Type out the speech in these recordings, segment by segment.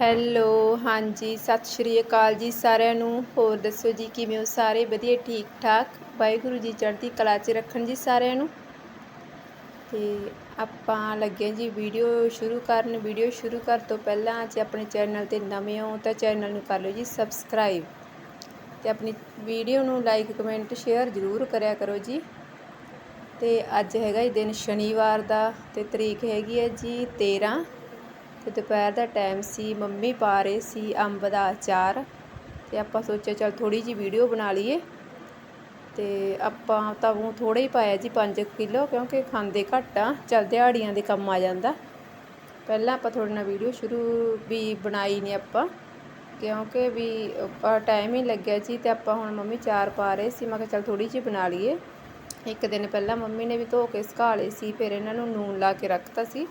Hello, ਹਾਂਜੀ, ਸਤਿ ਸ਼੍ਰੀ ਅਕਾਲ ਜੀ ਸਾਰਿਆਂ ਨੂੰ। ਹੋਰ ਦੱਸੋ ਜੀ, ਕਿਵੇਂ ਹੋ ਸਾਰੇ? ਵਧੀਆ ਠੀਕ ਠਾਕ ਵਾਹਿਗੁਰੂ ਜੀ ਚੜ੍ਹਦੀ ਕਲਾ 'ਚ ਰੱਖਣ ਜੀ ਸਾਰਿਆਂ ਨੂੰ। ਤੇ ਆਪਾਂ ਲੱਗੇ ਜੀ ਵੀਡੀਓ ਸ਼ੁਰੂ ਕਰਨ। ਵੀਡੀਓ ਸ਼ੁਰੂ ਕਰਨ ਤੋਂ ਪਹਿਲਾਂ ਜੇ ਆਪਣੇ ਚੈਨਲ ਤੇ ਨਵੇਂ ਹੋ ਤਾਂ ਚੈਨਲ ਨੂੰ ਕਰ ਲਓ ਜੀ ਸਬਸਕ੍ਰਾਈਬ। ਤੇ ਆਪਣੀ ਵੀਡੀਓ ਨੂੰ ਲਾਈਕ, ਕਮੈਂਟ, ਸ਼ੇਅਰ ਜ਼ਰੂਰ ਕਰਿਆ ਕਰੋ ਜੀ। ਤੇ ਅੱਜ ਹੈਗਾ ਜੀ ਦਿਨ ਸ਼ਨੀਵਾਰ ਦਾ ਤੇ ਤਰੀਕ ਹੈਗੀ ਹੈ ਜੀ 13 ਤੇ ਦੁਪਹਿਰ ਦਾ ਟਾਈਮ ਸੀ, ਮੰਮੀ ਪਾ ਰਹੇ ਸੀ ਅੰਬ ਦਾ ਅਚਾਰ ਤੇ ਆਪਾਂ ਸੋਚਿਆ ਚਲ ਥੋੜੀ ਜੀ ਵੀਡੀਓ ਬਣਾ ਲਈਏ ਤੇ ਆਪਾਂ ਤਾਂ ਉਹ ਥੋੜਾ ਹੀ ਪਾਇਆ ਜੀ 5 ਕਿਲੋ ਕਿਉਂਕਿ ਖਾਂਦੇ ਘੱਟ ਆ, ਚਲ ਦਿਹਾੜੀਆਂ ਦੇ ਕੰਮ ਆ ਜਾਂਦਾ। ਪਹਿਲਾਂ ਆਪਾਂ ਤੁਹਾਡੇ ਨਾਲ ਵੀਡੀਓ ਸ਼ੁਰੂ ਵੀ ਬਣਾਈ ਨਹੀਂ ਆਪਾਂ, ਕਿਉਂਕਿ ਵੀ ਟਾਈਮ ਹੀ ਲੱਗਿਆ ਜੀ ਤੇ ਆਪਾਂ ਹੁਣ ਮੰਮੀ ਚਾਰ ਪਾ ਰਹੇ ਸੀ, ਮੈਂ ਕਿਹਾ ਚਲ ਥੋੜੀ ਜਿਹੀ ਬਣਾ ਲਈਏ। ਇੱਕ ਦਿਨ ਪਹਿਲਾਂ ਮੰਮੀ ਨੇ ਵੀ ਧੋ ਕੇ ਸੁਕਾ ਲਏ ਸੀ, ਫਿਰ ਇਹਨਾਂ ਨੂੰ ਨੂਨ ਲਾ ਕੇ ਰੱਖਤਾ ਸੀ।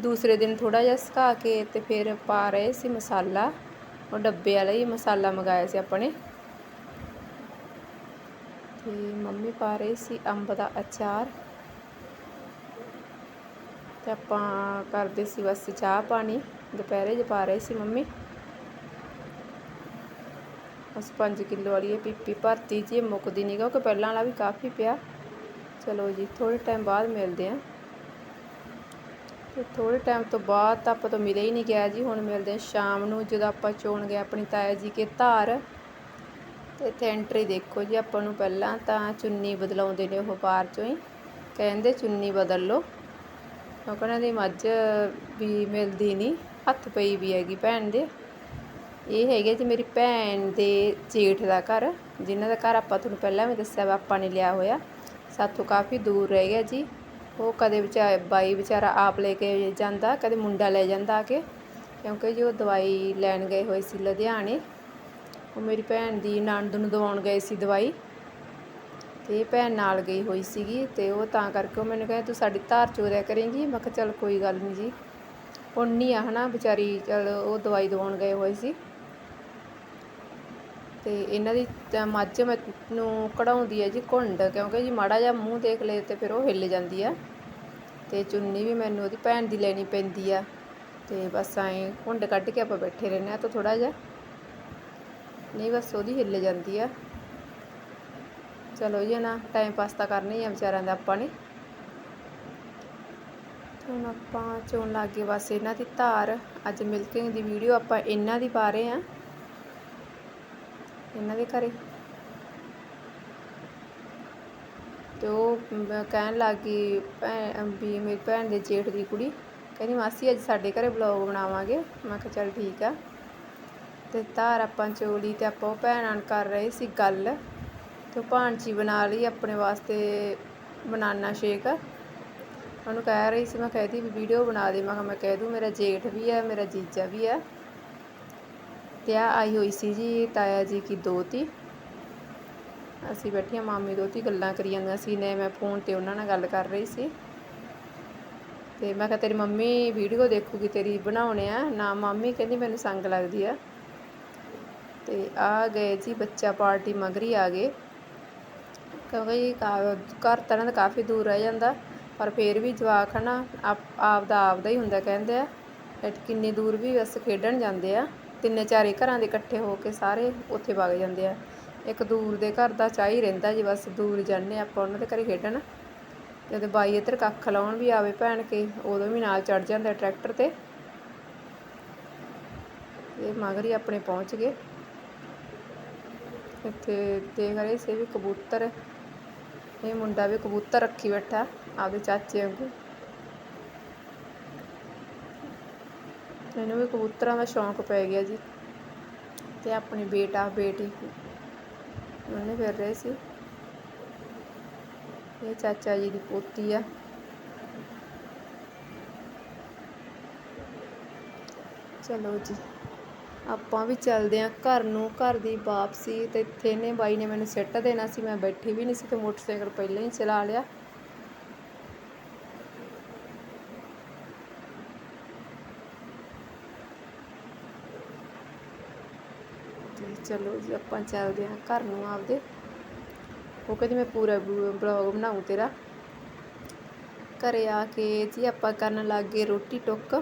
ਦੂਸਰੇ ਦਿਨ ਥੋੜਾ ਜਿਹਾ ਸੁਕਾ ਕੇ ਤੇ ਫਿਰ ਪਾ ਰਹੇ ਸੀ ਮਸਾਲਾ। ਉਹ ਡੱਬੇ ਵਾਲਾ ਹੀ ਮਸਾਲਾ ਮੰਗਾਇਆ ਸੀ ਆਪਣੇ। ਤੇ ਮੰਮੀ ਪਾ ਰਹੀ ਸੀ ਅੰਬ ਦਾ ਅਚਾਰ। ਤੇ ਆਪਾਂ ਕਰਦੇ ਸੀ ਬਸ ਚਾਹ ਪਾਣੀ। ਦੁਪਹਿਰੇ ਜੇ ਪਾ ਰਹੇ ਸੀ ਮੰਮੀ। ਬਸ 5 ਕਿਲੋ ਵਾਲੀ ਇਹ ਪੀਪੀ ਭਰਤੀ ਜੀ ਮੁੱਕਦੀ ਨਹੀਂ ਕਿਉਂਕਿ ਪਹਿਲਾਂ ਵਾਲਾ ਵੀ ਕਾਫੀ ਪਿਆ। ਚਲੋ ਜੀ ਥੋੜੇ ਟਾਈਮ ਬਾਅਦ ਮਿਲਦੇ ਆਂ। ਤੇ ਥੋੜੇ ਟਾਈਮ ਤੋਂ ਬਾਅਦ ਤਾਂ ਆਪਾਂ ਤੋਂ ਮਿਲੇ ਹੀ ਨਹੀਂ ਗਿਆ ਜੀ। ਹੁਣ ਮਿਲਦੇ ਸ਼ਾਮ ਨੂੰ, ਜਦੋਂ ਆਪਾਂ ਚੋਣ ਗਏ ਆਪਣੀ ਤਾਇਆ ਜੀ ਕੇ ਧਾਰ। ਤੇ ਇੱਥੇ ਐਂਟਰੀ ਦੇਖੋ ਜੀ ਆਪਾਂ ਨੂੰ ਪਹਿਲਾਂ ਤਾਂ ਚੁੰਨੀ ਬਦਲਾਉਂਦੇ ਨੇ ਉਹ ਪਾਰ ਚੋਂ ਹੀ। ਕਹਿੰਦੇ ਚੁੰਨੀ ਬਦਲ ਲਓ। ਕਿਉਂਕਿ ਉਹਨਾਂ ਦੀ ਮੱਝ ਵੀ ਮਿਲਦੀ ਨਹੀਂ। ਹੱਥ ਪਈ ਵੀ ਹੈਗੀ ਭੈਣ ਦੇ। ਇਹ ਹੈਗੇ ਜੀ ਮੇਰੀ ਭੈਣ ਦੇ ਜੇਠ ਦਾ ਘਰ। ਜਿਨ੍ਹਾਂ ਦਾ ਘਰ ਆਪਾਂ ਤੁਹਾਨੂੰ ਪਹਿਲਾਂ ਵੀ ਦੱਸਿਆ ਵਾ, ਆਪਾਂ ਨੇ ਲਿਆ ਹੋਇਆ। ਸਾਥੋਂ ਕਾਫੀ ਦੂਰ ਰਹਿ ਗਿਆ ਜੀ। ਉਹ ਕਦੇ ਵਿਚਾਰਾ ਬਾਈ ਵਿਚਾਰਾ ਆਪ ਲੈ ਕੇ ਜਾਂਦਾ, ਕਦੇ ਮੁੰਡਾ ਲੈ ਜਾਂਦਾ ਆ ਕੇ। ਕਿਉਂਕਿ ਜੋ ਦਵਾਈ ਲੈਣ ਗਏ ਹੋਏ ਸੀ ਲੁਧਿਆਣੇ। ਉਹ ਮੇਰੀ ਭੈਣ ਦੀ ਨਣਦ ਨੂੰ ਦਵਾਉਣ ਗਏ ਸੀ ਦਵਾਈ। ਤੇ ਭੈਣ ਨਾਲ ਗਈ ਹੋਈ ਸੀਗੀ ਤੇ ਉਹ ਤਾਂ ਕਰਕੇ ਉਹ ਮੈਨੂੰ ਕਹੇ ਤੂੰ ਸਾਡੀ ਧਾਰ ਚੋਰਿਆ ਕਰੇਂਗੀ? ਮੈਂ ਕਿਹਾ, ਚੱਲ ਕੋਈ ਗੱਲ ਨਹੀਂ ਜੀ। ਪੁੰਨੀ ਆ ਹਨਾ, ਵਿਚਾਰੀ ਚਲ ਉਹ ਦਵਾਈ ਦਵਾਉਣ ਗਏ ਹੋਏ ਸੀ। ਅਤੇ ਇਹਨਾਂ ਦੀ ਤਾਂ ਮੱਝ ਮੈਨੂੰ ਕਢਾਉਂਦੀ ਹੈ ਜੀ ਘੁੰਡ, ਕਿਉਂਕਿ ਜੀ ਮਾੜਾ ਜਿਹਾ ਮੂੰਹ ਦੇਖ ਲਏ ਤੇ ਫਿਰ ਉਹ ਹਿੱਲ ਜਾਂਦੀ ਆ। ਤੇ ਚੁੰਨੀ ਵੀ ਮੈਨੂੰ ਉਹਦੀ ਭੈਣ ਦੀ ਲੈਣੀ ਪੈਂਦੀ ਆ। ਤੇ ਬਸ ਐਂ ਘੁੰਡ ਕੱਢ ਕੇ ਆਪਾਂ ਬੈਠੇ ਰਹਿੰਦੇ ਆ ਤਾਂ ਥੋੜਾ ਜਿਹਾ। ਨਹੀਂ ਬਸ ਉਹਦੀ ਹਿੱਲ ਜਾਂਦੀ ਆ। ਚਲੋ ਜੀ ਨਾ ਟਾਈਮ ਪਾਸ ਤਾਂ ਕਰਨਾ ਹੀ ਆ ਵਿਚਾਰਿਆਂ ਦਾ ਆਪਾਂ ਨੇ। ਹੁਣ ਆਪਾਂ ਚੋਣ ਲੱਗੇ ਬਸ ਇਹਨਾਂ ਦੀ ਧਾਰ। ਅੱਜ ਮਿਲਕਿੰਗ ਦੀ ਵੀਡੀਓ ਆਪਾਂ ਇਹਨਾਂ ਦੀ ਪਾ ਰਹੇ ਆ ਇਹਨਾਂ ਦੇ ਘਰੇ। ਤੇ ਉਹ ਕਹਿਣ ਲੱਗੀ ਭੈਣ ਵੀ ਮੇਰੀ ਭੈਣ ਦੇ ਜੇਠ ਦੀ ਕੁੜੀ। ਕਹਿੰਦੀ, ਮਾਸੀ, ਅੱਜ ਸਾਡੇ ਘਰੇ ਬਲੌਗ ਬਣਾਵਾਂਗੇ। ਮੈਂ ਕਿਹਾ, ਚੱਲ ਠੀਕ ਆ। ਤੇ ਧਾਰ ਆਪਾਂ ਚੋਲੀ ਤੇ ਆਪਾਂ ਉਹ ਭੈਣ ਕਰ ਰਹੇ ਸੀ ਗੱਲ। ਤੇ ਉਹ ਭਾਂਜੀ ਬਣਾ ਲਈ ਆਪਣੇ ਵਾਸਤੇ ਬਨਾਨਾ ਸ਼ੇਕ। ਉਹਨੂੰ ਕਹਿ ਰਹੀ ਸੀ, ਮੈਂ ਕਹਿਦੀ ਵੀ ਵੀਡੀਓ ਬਣਾ ਦੇ। ਮੈਂ ਕਿਹਾ, ਮੈਂ ਕਹਿ ਦੂੰ, ਮੇਰਾ ਜੇਠ ਵੀ ਹੈ, ਮੇਰਾ ਜੀਜਾ ਵੀ ਹੈ। ਤੇ ਆ ਆਈ ਹੋਈ ਸੀ ਜੀ, ਤਾਇਆ ਜੀ ਕੀ ਦੋਤੀ। ਅਸੀਂ ਬੈਠੀਆਂ, ਮਾਮੀ ਦੋਤੀ ਗੱਲਾਂ ਕਰੀ ਜਾਂਦੀਆਂ ਸੀ, ਨੇ ਮੈਂ ਫੋਨ ਤੇ ਉਹਨਾਂ ਨਾਲ ਗੱਲ ਕਰ ਰਹੀ ਸੀ। ਤੇ ਮੈਂ ਕਿਹਾ, ਤੇਰੀ ਮੰਮੀ ਵੀਡੀਓ ਦੇਖੂਗੀ, ਤੇਰੀ ਬਣਾਉਣੇ ਆ। ਨਾ ਮੰਮੀ, ਕਹਿੰਦੀ ਮੈਨੂੰ ਸੰਗ ਲੱਗਦੀ ਆ। ਤੇ ਆ ਗਏ ਜੀ, ਬੱਚਾ ਪਾਰਟੀ ਮਗਰੀ ਆ ਗਏ। ਕਿਉਂਕਿ ਘਰ ਤਰ੍ਹਾਂ ਦਾ ਕਾਫੀ ਦੂਰ ਰਹਿ ਜਾਂਦਾ। ਪਰ ਫੇਰ ਵੀ ਜਵਾਕ ਹਨਾ ਆਪ ਦਾ ਆਪਦਾ ਹੀ ਹੁੰਦਾ, ਕਹਿੰਦੇ ਆ। ਕਿੰਨੀ ਦੂਰ ਵੀ ਬਸ ਖੇਡਣ ਜਾਂਦੇ ਆ। ਤਿੰਨੇ ਚਾਰੇ ਘਰਾਂ ਦੇ ਇਕੱਠੇ ਹੋ ਕੇ ਸਾਰੇ ਉੱਥੇ ਵਗ ਜਾਂਦੇ ਆ। ਇੱਕ ਦੂਰ ਦੇ ਘਰ ਦਾ ਚਾਹ ਹੀ ਰਹਿੰਦਾ ਜੀ, ਬਸ ਦੂਰ ਜਾਂਦੇ ਆਪਾਂ ਉਹਨਾਂ ਦੇ ਘਰੇ ਖੇਡਣ। ਜਦੋਂ ਬਾਈ ਇੱਧਰ ਕੱਖ ਲਾਉਣ ਵੀ ਆਵੇ ਭੈਣ ਕੇ, ਉਦੋਂ ਵੀ ਨਾਲ ਚੜ ਜਾਂਦਾ ਟਰੈਕਟਰ ਤੇ। ਇਹ ਮਗਰ ਹੀ ਆਪਣੇ ਪਹੁੰਚ ਗਏ। ਇੱਥੇ ਦੇਖ ਰਹੇ ਸੀ ਵੀ ਕਬੂਤਰ, ਇਹ ਮੁੰਡਾ ਵੀ ਕਬੂਤਰ ਰੱਖੀ ਬੈਠਾ ਆਪਦੇ ਚਾਚੇ ਵਾਂਗੂ। ਮੈਨੂੰ ਵੀ ਕਬੂਤਰਾਂ ਦਾ ਸ਼ੌਂਕ ਪੈ ਗਿਆ ਜੀ। ਤੇ ਆਪਣੀ ਬੇਟਾ, ਬੇਟੀ ਉਹਨੇ ਫਿਰ ਰਹੇ ਸੀ। ਇਹ ਚਾਚਾ ਜੀ ਦੀ ਪੋਤੀ ਆ। ਚਲੋ ਜੀ, ਆਪਾਂ ਵੀ ਚੱਲਦੇ ਆਂ ਘਰ ਨੂੰ, ਘਰ ਦੀ ਵਾਪਸੀ। ਤੇ ਇੱਥੇ ਨੇ ਬਾਈ ਨੇ ਮੈਨੂੰ ਸਿੱਟ ਦੇਣਾ ਸੀ, ਮੈਂ ਬੈਠੀ ਵੀ ਨਹੀਂ ਸੀ ਤੇ ਮੋਟਰਸਾਈਕਲ ਪਹਿਲਾਂ ਹੀ ਚਲਾ ਲਿਆ ਤੇ ਚਲੋ ਜੀ, ਆਪਾਂ ਚੱਲਦੇ ਹਾਂ ਘਰ ਨੂੰ ਆਪਦੇ। ਉਹ ਕਹਿੰਦੀ, ਮੈਂ ਪੂਰਾ ਬਲੌਗ ਬਣਾਉਂ ਤੇਰਾ। ਘਰੇ ਆ ਕੇ ਜੀ ਆਪਾਂ ਕਰਨ ਲੱਗ ਗਏ ਰੋਟੀ ਟੁੱਕ।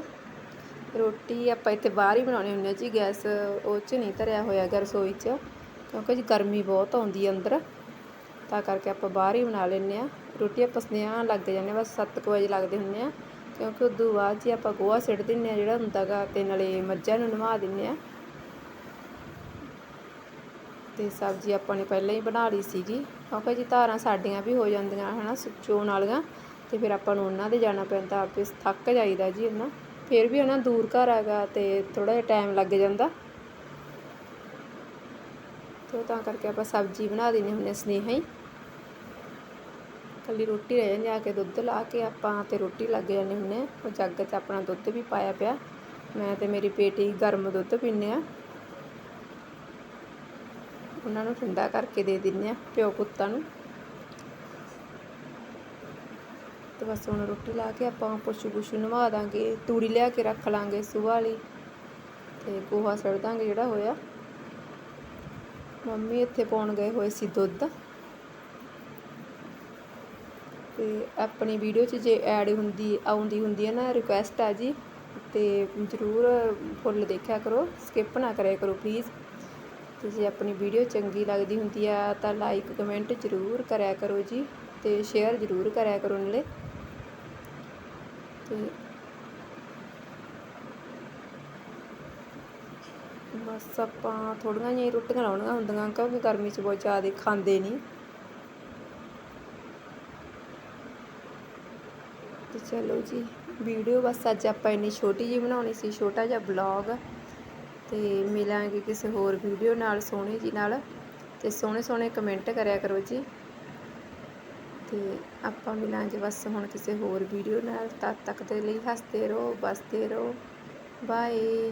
ਰੋਟੀ ਆਪਾਂ ਇੱਥੇ ਬਾਹਰ ਹੀ ਬਣਾਉਣੀ ਹੁੰਦੀ ਆ ਜੀ, ਗੈਸ ਉਹ 'ਚ ਨਹੀਂ ਧਰਿਆ ਹੋਇਆ ਹੈਗਾ ਰਸੋਈ 'ਚ, ਕਿਉਂਕਿ ਜੀ ਗਰਮੀ ਬਹੁਤ ਆਉਂਦੀ ਹੈ ਅੰਦਰ। ਤਾਂ ਕਰਕੇ ਆਪਾਂ ਬਾਹਰ ਹੀ ਬਣਾ ਲੈਂਦੇ ਆ ਰੋਟੀ ਆਪਾਂ ਸਨੇਹਾਂ ਲੱਗ ਜਾਂਦੇ ਆ, ਬਸ 7 ਵਜੇ ਲੱਗਦੇ ਹੁੰਦੇ ਆ। ਕਿਉਂਕਿ ਉਦੋਂ ਬਾਅਦ ਜੀ ਆਪਾਂ ਗੋਹਾ ਸਿੱਟ ਦਿੰਦੇ ਆ ਜਿਹੜਾ ਹੁੰਦਾ ਗਾ, ਤੇ ਨਾਲੇ ਮੱਝਾਂ ਨੂੰ ਨਵਾ ਦਿੰਦੇ ਆ। ਤੇ ਸਬਜ਼ੀ ਆਪਾਂ ਨੇ ਪਹਿਲਾਂ ਹੀ ਬਣਾ ਲਈ ਸੀਗੀ। ਕਿਉਂਕਿ ਜੀ ਧਾਰਾਂ ਸਾਡੀਆਂ ਵੀ ਹੋ ਜਾਂਦੀਆਂ ਹਨਾ ਚੋਣ ਵਾਲੀਆਂ। ਤੇ ਫਿਰ ਆਪਾਂ ਨੂੰ ਉਹਨਾਂ ਦੇ ਜਾਣਾ ਪੈਂਦਾ ਆਪੇ ਥੱਕ ਜਾਈਦਾ ਜੀ ਉਹਨਾਂ ਫਿਰ ਵੀ ਉਹਨਾਂ ਦੂਰ ਘਰ ਹੈਗਾ ਤੇ ਥੋੜਾ ਜਿਹਾ ਟਾਈਮ ਲੱਗ ਜਾਂਦਾ। ਤੇ ਤਾਂ ਕਰਕੇ ਆਪਾਂ ਸਬਜ਼ੀ ਬਣਾ ਦਿੰਦੇ ਹੁੰਦੇ ਸਨੇਹਾ ਹੀ। ਕੱਲੀ ਰੋਟੀ ਰਹਿ ਜਾਂਦੀ ਆ ਕੇ ਦੁੱਧ ਲਾ ਕੇ ਆਪਾਂ ਤੇ ਰੋਟੀ ਲੱਗ ਜਾਂਦੇ ਹੁੰਦੇ ਆ ਉਹ ਜੱਗ 'ਚ ਆਪਣਾ ਦੁੱਧ ਵੀ ਪਾਇਆ ਪਿਆ। ਮੈਂ ਤੇ ਮੇਰੀ ਬੇਟੀ ਗਰਮ ਦੁੱਧ ਪੀਂਦੇ ਆ ਉਹਨਾਂ ਨੂੰ ਠੰਡਾ ਕਰਕੇ ਦੇ ਦਿੰਦੇ ਆ ਪਿਓ ਪੁੱਤਾਂ ਨੂੰ। ਤੇ ਬਸ ਹੁਣ ਰੋਟੀ ਲਾ ਕੇ ਆਪਾਂ ਪਸ਼ੂ ਪੁਸ਼ੂ ਨਵਾ ਦਾਂਗੇ, ਤੂੜੀ ਲਿਆ ਕੇ ਰੱਖ ਲਾਂਗੇ ਸੁਬਾਹ ਲਈ ਤੇ ਗੋਹਾ ਸੜ ਦਾਂਗੇ ਜਿਹੜਾ ਹੋਇਆ। ਮੰਮੀ ਇੱਥੇ ਪਾਉਣ ਗਏ ਹੋਏ ਸੀ ਦੁੱਧ। ਤੇ ਆਪਣੀ ਵੀਡੀਓ 'ਚ ਜੇ ਐਡ ਹੁੰਦੀ, ਆਉਂਦੀ ਹੁੰਦੀ ਹੈ ਨਾ ਰਿਕੁਐਸਟ ਆ ਜੀ, ਤੇ ਜ਼ਰੂਰ ਫੁੱਲ ਦੇਖਿਆ ਕਰੋ ਸਕਿਪ ਨਾ ਕਰਿਆ ਕਰੋ ਪਲੀਜ਼ ਤੇ ਆਪਣੀ ਵੀਡੀਓ ਚੰਗੀ ਲੱਗਦੀ ਹੁੰਦੀ ਆ ਤਾਂ ਲਾਈਕ ਕਮੈਂਟ ਜ਼ਰੂਰ ਕਰਿਆ ਕਰੋ ਜੀ ਤੇ ਸ਼ੇਅਰ ਜ਼ਰੂਰ ਕਰਿਆ ਕਰੋ ਨਾਲੇ। ਤੇ ਬਸ ਆਪਾਂ ਥੋੜੀਆਂ ਜਿਹੀਆਂ ਰੋਟੀਆਂ ਲਾਉਣੀਆਂ ਹੁੰਦੀਆਂ ਕਿਉਂਕਿ ਗਰਮੀ 'ਚ ਬਹੁਤ ਜ਼ਿਆਦਾ ਖਾਂਦੇ ਨਹੀਂ। ਤੇ ਚਲੋ ਜੀ, ਵੀਡੀਓ ਬਸ ਅੱਜ ਆਪਾਂ ਇੰਨੀ ਛੋਟੀ ਜਿਹੀ ਬਣਾਉਣੀ ਸੀ, ਛੋਟਾ ਜਿਹਾ ਬਲੌਗ ਤੇ ਮਿਲਾਂਗੇ ਕਿਸੇ ਹੋਰ ਵੀਡੀਓ ਨਾਲ ਸੋਹਣੇ ਜੀ ਨਾਲ। ਤੇ ਸੋਹਣੇ ਸੋਹਣੇ ਕਮੈਂਟ ਕਰਿਆ ਕਰੋ ਜੀ। ਤੇ ਆਪਾਂ ਮਿਲਾਂਗੇ ਬਸ ਹੁਣ ਕਿਸੇ ਹੋਰ ਵੀਡੀਓ ਨਾਲ। ਤਦ ਤੱਕ ਦੇ ਲਈ ਹੱਸਦੇ ਰਹੋ ਬਸਦੇ ਰਹੋ। ਬਾਏ।